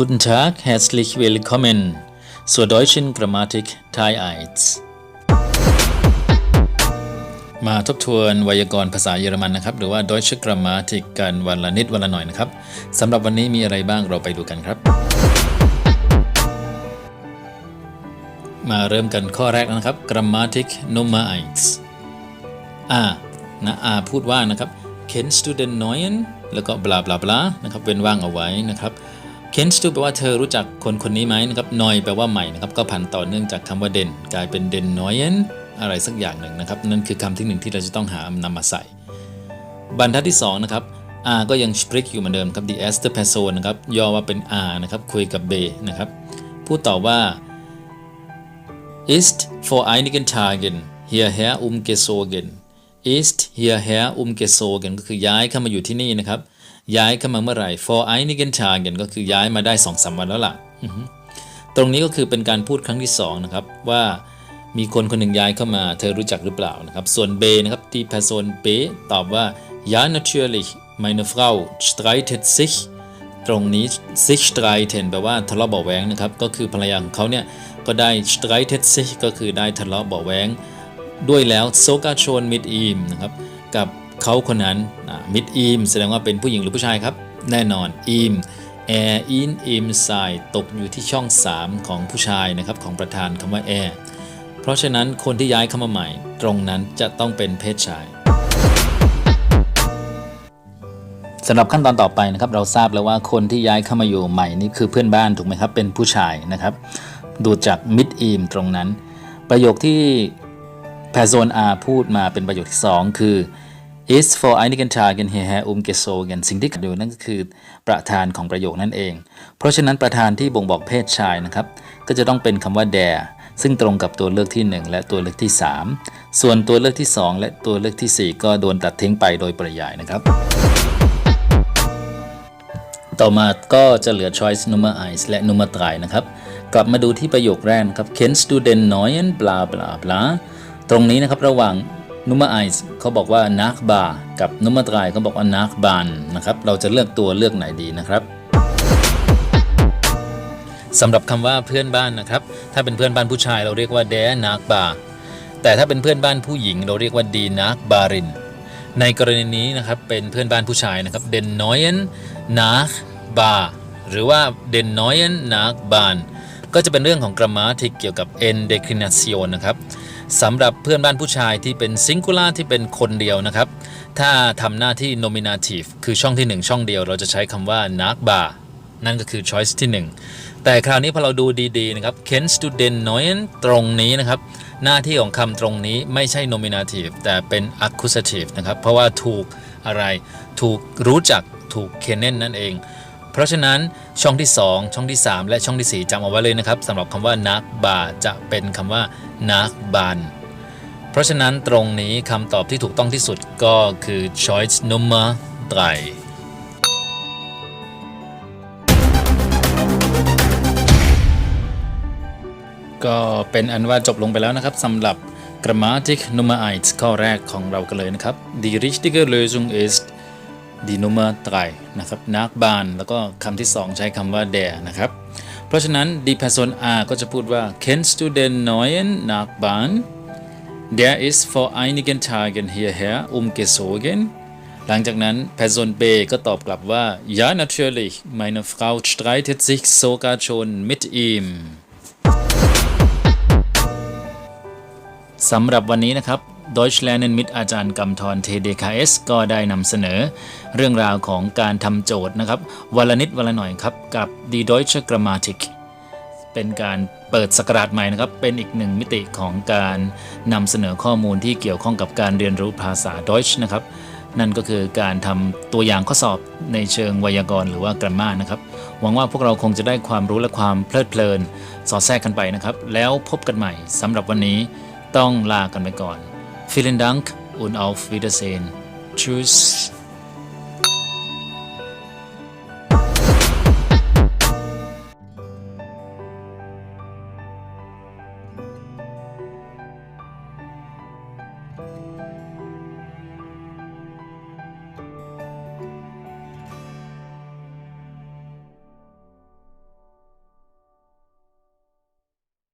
Guten Tag, herzlich willkommen zur deutschen Grammatik Teil 1มาทบทวนไวยากรณ์ภาษาเยอรมันนะครับ หรือว่า Deutsche Grammatik กันวันละนิดวันละหน่อยนะครับสำหรับวันนี้มีอะไรบ้างเราไปดูกันครับ มาเริ่มกันข้อแรกนะครับ Grammatik Nummer 1อ่านะอาพูดว่านะครับ kennst du den neuen แล้วก็ bla bla bla นะครับเว้นว่างเอาไว้นะครับ kennst du แปลว่าเธอรู้จักคนคนนี้ไหมนะครับ neu แปลว่าใหม่นะครับก็ผันต่อเนื่องจากคำว่า den กลายเป็น den neuen อะไรสักอย่างหนึ่งนะครับ นั่นคือคำที่หนึ่งที่เราจะต้องหานำมาใส่ บรรทัดที่2นะครับ R ก็ยัง spricht อยู่เหมือนเดิมครับ die erste Person นะครับย่อว่าเป็น R นะครับคุยกับ B นะครับพูดต่อว่า ist vor einigen Tagen hierher umgezogen ist hierher umgezogen ก็คือย้ายเข้ามาอยู่ที่นี่นะครับ ย้ายเข้ามาเมื่อไหร่ for einigen Tagen ก็คือย้ายมาได้2อสวันแล้วล่ะ ตรงนี้ก็คือเป็นการพูดครั้งที่2นะครับว่ามีคนคนหนึ่งย้ายเข้ามา เธอรู้จักหรือเปล่านะครับ ส่วน B นะครับที่ Person B ตอบว่า ja natürlich meine Frau streitet sich ตรงนี้ sich streiten แปลว่าทะเลาะเบาะแว้งนะครับ ก็คือภรรยาของเขาเนี่ย ก็ได้ streitet sich ก็คือได้ทะเลาะเบาะแว้งด้วยแล้ว sogar schon mit ihm นะครับกับ เขาคนนั้น mit ihm แสดงว่าเป็นผู้หญิงหรือผู้ชายครับ แน่นอน ihm er in ihm sei ตกอยู่ที่ช่อง 3 ของผู้ชายนะครับของประธานคำว่า er เพราะฉะนั้นคนที่ย้ายเข้ามาใหม่ ตรงนั้นจะต้องเป็นเพศชายสำหรับขั้นตอนต่อไปนะครับเราทราบแล้วว่าคนที่ย้ายเข้ามาอยู่ใหม่นี่คือเพื่อนบ้านถูกไหมครับ เป็นผู้ชายนะครับ ดูจากมิดอีมตรงนั้น ประโยคที่ Person R พูดมาเป็นประโยคที่ 2 คือ is for einigen Tagen hierher umgezogen สิ่งที่อยู่นั่นก็คือประธานของประโยคนั่นเอง เพราะฉะนั้นประธานที่บ่งบอกเพศชายนะครับ ก็จะต้องเป็นคำว่า der ซึ่งตรงกับตัวเลือกที่ 1 และตัวเลือกที่ 3 ส่วนตัวเลือกที่ 2 และตัวเลือกที่ 4 ก็โดนตัดทิ้งไปโดยปริยายนะครับ ต่อมาก็จะเหลือ choice number 1และ number 3นะครับ กลับมาดูที่ประโยคแรกครับ kennst du den neuen bla bla bla ตรงนี้นะครับระหว่าง number 1เขาบอกว่า nach bar กับ number 3เขาบอกว่า nach ban นะครับเราจะเลือกตัวเลือกไหนดีนะครับสำหรับคำว่าเพื่อนบ้านนะครับ ถ้าเป็นเพื่อนบ้านผู้ชายเราเรียกว่า der nach bar แต่ถ้าเป็นเพื่อนบ้านผู้หญิง เราเรียกว่า die nach barin ในกรณีนี้นะครับเป็นเพื่อนบ้านผู้ชายนะครับ den neuen nach bar หรือว่า den neuen nach ban ก็จะเป็นเรื่องของ grammatik เกี่ยวกับ n declination นะครับ สำหรับเพื่อนบ้านผู้ชายที่เป็น singular ที่เป็นคนเดียวนะครับ ถ้าทำหน้าที่ nominative คือช่องที่ 1 ช่องเดียว เราจะใช้คำว่า nach bar นั่นก็คือ choice ที่ 1 แต่คราวนี้พอเราดูดีๆนะครับ ken student neuen ตรงนี้นะครับ หน้าที่ของคำตรงนี้ไม่ใช่ nominative แต่เป็น accusative นะครับ เพราะว่าถูกอะไร ถูกรู้จัก ถูก kennen นั่นเอง เพราะฉะนั้น ช่องที่ 2 ช่องที่ 3 และช่องที่ 4จำเอาไว้เลยนะครับสำหรับคำว่านักบาจะเป็นคำว่านักบานเพราะฉะนั้นตรงนี้คำตอบที่ถูกต้องที่สุดก็คือ choice number 3ก็เป็นอันว่าจบลงไปแล้วนะครับสำหรับ Grammatik Nummer 1ข้อแรกของเรากันเลยนะครับ Die richtige Lösung ist die Nummer 3นะครับ nach Bahn แล้วก็คำที่ 2 ใช้คำว่า der นะครับ เพราะฉะนั้น die Person A ก็จะพูดว่า Ken Student neuen Nachbarn der ist vor einigen Tagen hierher umgezogen หลังจากนั้น Person B ก็ตอบกลับว่า ja natürlich meine Frau streitet sich sogar schon mit ihm สำหรับวันนี้นะครับ Deutsch lernen mit อาจารย์กำธร TDKS ก็ได้นำเสนอ เรื่องราวของการทำโจทย์นะครับวันละนิดวันละหน่อยครับ กับ Die Deutsche Grammatik เป็นการเปิดสกราชใหม่นะครับ เป็นอีกหนึ่งมิติของการนำเสนอข้อมูลที่เกี่ยวข้องกับการเรียนรู้ภาษา Deutsch นะครับ นั่นก็คือการทำตัวอย่างข้อสอบในเชิงไวยากรณ์หรือว่ากรามานะครับ หวังว่าพวกเราคงจะได้ความรู้และความเพลิดเพลิน สอดแทรกกันไปนะครับ แล้วพบกันใหม่สำหรับวันนี้ต้องลากันไปก่อน Vielen Dank und auf Wiedersehen. Tschüss.